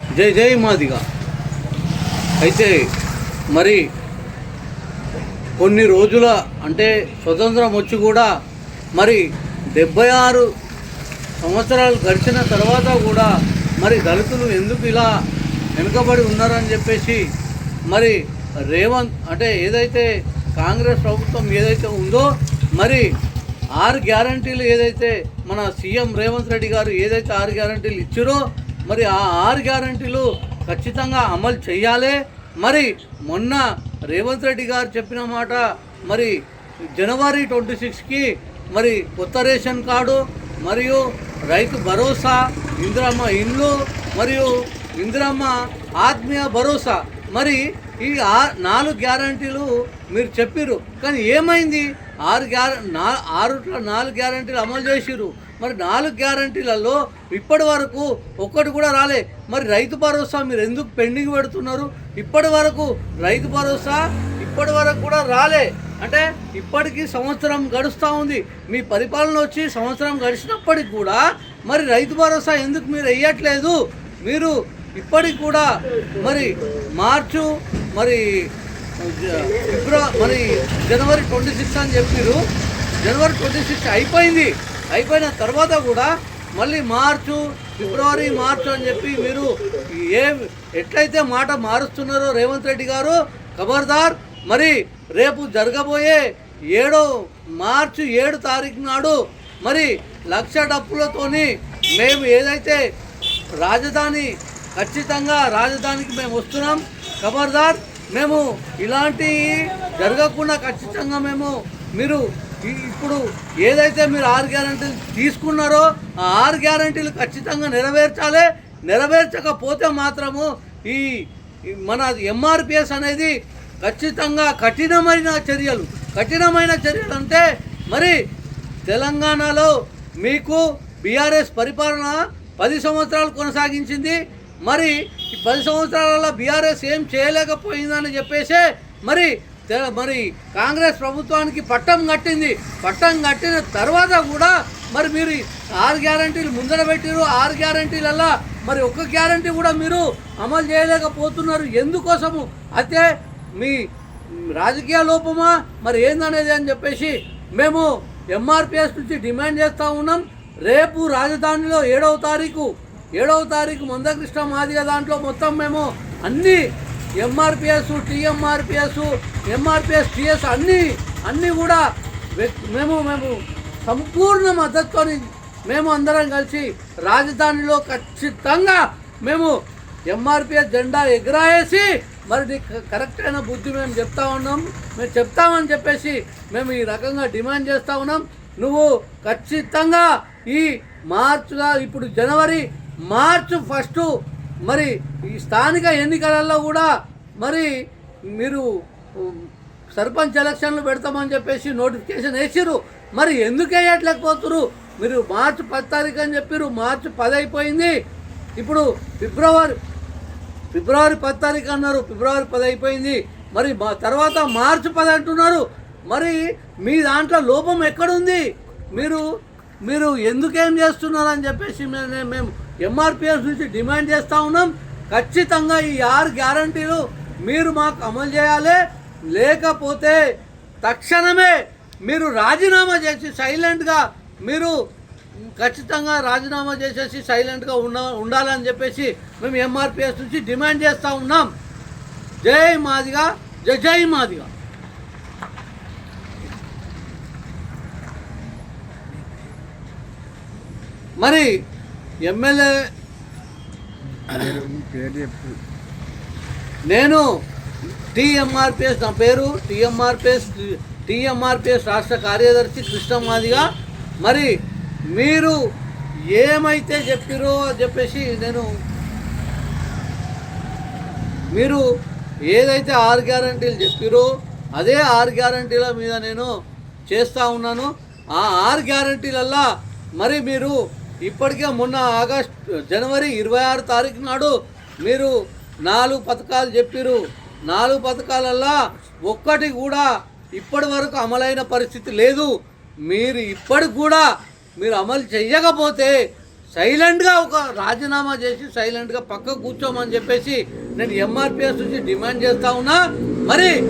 జై జై మాదిగా. అయితే మరి కొన్ని రోజుల అంటే స్వతంత్రం వచ్చి కూడా మరి డెబ్బై ఆరు సంవత్సరాలు గడిచిన తర్వాత కూడా మరి దళితులు ఎందుకు ఇలా వెనుకబడి ఉన్నారని చెప్పేసి మరి రేవంత్ అంటే ఏదైతే కాంగ్రెస్ ప్రభుత్వం ఏదైతే ఉందో మరి ఆరు గ్యారంటీలు ఏదైతే మన సీఎం రేవంత్ రెడ్డి గారు ఏదైతే ఆరు గ్యారంటీలు ఇచ్చారో మరి ఆ ఆరు గ్యారంటీలు ఖచ్చితంగా అమలు చేయాలి. మరి మొన్న రేవంత్ రెడ్డి గారు చెప్పిన మాట మరి జనవరి ట్వంటీ సిక్స్కి మరి కొత్త రేషన్ కార్డు మరియు రైతు భరోసా ఇందిరమ్మ ఇండ్లు మరియు ఇందిరమ్మ ఆత్మీయ భరోసా. మరి ఈ ఆ నాలుగు గ్యారంటీలు మీరు చెప్పిర్రు. కానీ ఏమైంది? ఆరు గ్యార నా ఆరు నాలుగు గ్యారంటీలు అమలు చేసిర్రు. మరి నాలుగు గ్యారంటీలలో ఇప్పటి వరకు ఒక్కటి కూడా రాలే. మరి రైతు భరోసా మీరు ఎందుకు పెండింగ్ పెడుతున్నారు? ఇప్పటి వరకు రైతు భరోసా ఇప్పటి వరకు కూడా రాలే. అంటే ఇప్పటికీ సంవత్సరం గడుస్తూ ఉంది. మీ పరిపాలన వచ్చి సంవత్సరం గడిచినప్పటికి కూడా మరి రైతు భరోసా ఎందుకు మీరు వేయట్లేదు? మీరు ఇప్పటికి కూడా మరి మార్చు మరి జ- ఫిబ్రవరి మరి జనవరి ట్వంటీ సిక్స్ అని చెప్పారు జనవరి ట్వంటీ సిక్స్ అయిపోయింది. అయిపోయిన తర్వాత కూడా మళ్ళీ మార్చు ఫిబ్రవరి మార్చు అని చెప్పి మీరు ఏ ఎట్లయితే మాట మారుస్తున్నారో రేవంత్ రెడ్డి గారు ఖబర్దార్. మరి రేపు జరగబోయే ఏడో మార్చి ఏడు తారీఖు నాడు మరి లక్ష డప్పులతోని మేము ఏదైతే రాజధాని ఖచ్చితంగా రాజధానికి మేము వస్తున్నాం ఖబర్దార్. మేము ఇలాంటి జరగకుండా ఖచ్చితంగా మేము మీరు ఇప్పుడు ఏదైతే మీరు ఆరు గ్యారంటీలు తీసుకున్నారో ఆ ఆరు గ్యారంటీలు ఖచ్చితంగా నెరవేర్చాలి. నెరవేర్చకపోతే మాత్రము ఈ మన ఎంఆర్పిఎస్ అనేది ఖచ్చితంగా కఠినమైన చర్యలు. కఠినమైన చర్యలు అంటే మరి తెలంగాణలో మీకు బీఆర్ఎస్ పరిపాలన పది సంవత్సరాలు కొనసాగించింది. మరి ఈ పది సంవత్సరాలలో బీఆర్ఎస్ ఏం చేయలేకపోయిందని చెప్పేసి మరి మరి కాంగ్రెస్ ప్రభుత్వానికి పట్టం కట్టింది. పట్టం కట్టిన తర్వాత కూడా మరి మీరు ఆరు గ్యారంటీలు ముందర పెట్టిరు ఆరు గ్యారంటీలల్లా మరి ఒక్క గ్యారంటీ కూడా మీరు అమలు చేయలేకపోతున్నారు. ఎందుకోసము? అయితే మీ రాజకీయ లోపమా? మరి ఏందనేది అని చెప్పేసి మేము ఎంఆర్పిఎస్ నుంచి డిమాండ్ చేస్తూ ఉన్నాం. రేపు రాజధానిలో ఏడవ తారీఖు. ఏడవ తారీఖు మందకృష్ణ మాదిగ దాంట్లో మొత్తం మేము అన్ని ఎంఆర్పిఎస్ టీఎంఆర్పిఎస్ ఎంఆర్పిఎస్ టీఎస్ అన్నీ అన్నీ కూడా మేము మేము సంపూర్ణ మద్దతుని మేము అందరం కలిసి రాజధానిలో ఖచ్చితంగా మేము ఎంఆర్పిఎస్ జెండా ఎగరాయేసి మరి నీకు కరెక్ట్ అయిన బుద్ధి మేము చెప్తా ఉన్నాం. మేము చెప్తామని చెప్పేసి మేము ఈ రకంగా డిమాండ్ చేస్తూ ఉన్నాం. నువ్వు ఖచ్చితంగా ఈ మార్చిలో ఇప్పుడు జనవరి మార్చ్ ఫస్ట్ మరి ఈ స్థానిక ఎన్నికలలో కూడా మరి మీరు సర్పంచ్ ఎలక్షన్లు పెడతామని చెప్పేసి నోటిఫికేషన్ వేసిర్రు. మరి ఎందుకు వేయట్లేకపోతున్నారు మీరు మార్చి పది తారీఖు అని చెప్పారు మార్చి పది అయిపోయింది. ఇప్పుడు ఫిబ్రవరి ఫిబ్రవరి పది తారీఖు అన్నారు. ఫిబ్రవరి పది అయిపోయింది. మరి మా తర్వాత మార్చి పది అంటున్నారు. మరి మీ దాంట్లో లోపం ఎక్కడుంది? మీరు మీరు ఎందుకేం చేస్తున్నారు అని చెప్పేసి మేము ఎంఆర్పిఎస్ నుంచి డిమాండ్ చేస్తూ ఉన్నాం. ఖచ్చితంగా ఈ ఆరు గ్యారంటీలు మీరు మాకు అమలు చేయాలి. లేకపోతే తక్షణమే మీరు రాజీనామా చేసి సైలెంట్గా మీరు ఖచ్చితంగా రాజీనామా చేసేసి సైలెంట్గా ఉండ ఉండాలని చెప్పేసి మేము ఎంఆర్పిఎస్ నుంచి డిమాండ్ చేస్తూ ఉన్నాం. జై మాదిగా జై జై మాదిగా. మరి ఎమ్మెల్యే నేను టీఎంఆర్పిఎస్ నా పేరు టీఎంఆర్పిఎస్ టీఎంఆర్పిఎస్ రాష్ట్ర కార్యదర్శి కృష్ణ మాదిగా మరి మీరు ఏమైతే చెప్పిరో అని చెప్పేసి నేను మీరు ఏదైతే ఆరు గ్యారంటీలు చెప్పిరో అదే ఆరు గ్యారంటీల మీద నేను చేస్తూ ఉన్నాను. ఆ ఆరు గ్యారంటీలల్లా మరి మీరు ఇప్పటికే మొన్న ఆగస్ట్ జనవరి ఇరవై ఆరు తారీఖు నాడు మీరు నాలుగు పథకాలు చెప్పిరు. నాలుగు పథకాలల్లా ఒక్కటి కూడా ఇప్పటి వరకు అమలైన పరిస్థితి లేదు. మీరు ఇప్పటికి కూడా మీరు అమలు చేయకపోతే సైలెంట్గా ఒక రాజీనామా చేసి సైలెంట్గా పక్క కూర్చోమని చెప్పేసి నేను ఎంఆర్పిఎస్ నుంచి డిమాండ్ చేస్తా ఉన్నా. మరి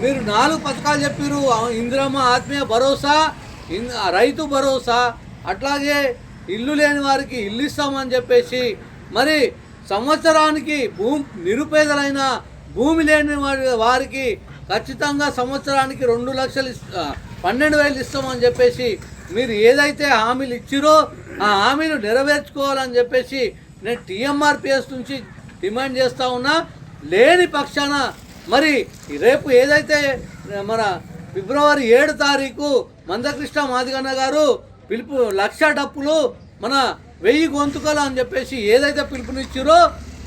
మీరు నాలుగు పథకాలు చెప్పారు. ఇందిరమ్మ ఆత్మీయ భరోసా ఇన్- రైతు భరోసా అట్లాగే ఇల్లు లేని వారికి ఇల్లు ఇస్తామని చెప్పేసి మరి సంవత్సరానికి భూమి నిరుపేదలైన భూమి లేని వారి వారికి ఖచ్చితంగా సంవత్సరానికి రెండు లక్షలు పన్నెండు వేలు ఇస్తామని చెప్పేసి మీరు ఏదైతే హామీలు ఇచ్చిరో ఆ హామీలు నెరవేర్చుకోవాలని చెప్పేసి నేను టీఎంఆర్పిఎస్ నుంచి డిమాండ్ చేస్తా ఉన్నా. లేని పక్షాన మరి రేపు ఏదైతే మన ఫిబ్రవరి ఏడు తారీఖు మందకృష్ణ మాదిగన్న గారు పిలుపు లక్ష డప్పులు మన వెయ్యి గొంతుకలు అని చెప్పేసి ఏదైతే పిలుపునిచ్చారో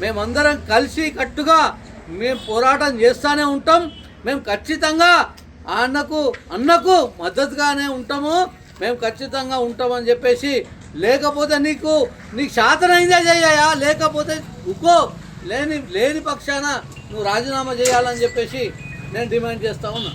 మేమందరం కలిసి కట్టుగా మేము పోరాటం చేస్తూనే ఉంటాం. మేము ఖచ్చితంగా ఆ అన్నకు అన్నకు మద్దతుగానే ఉంటాము. మేము ఖచ్చితంగా ఉంటామని చెప్పేసి లేకపోతే నీకు నీకు శాతనైందే చేయాయా లేకపోతే ఉకో లేని లేని పక్షాన నువ్వు రాజీనామా చేయాలని చెప్పేసి నేను డిమాండ్ చేస్తా ఉన్నా.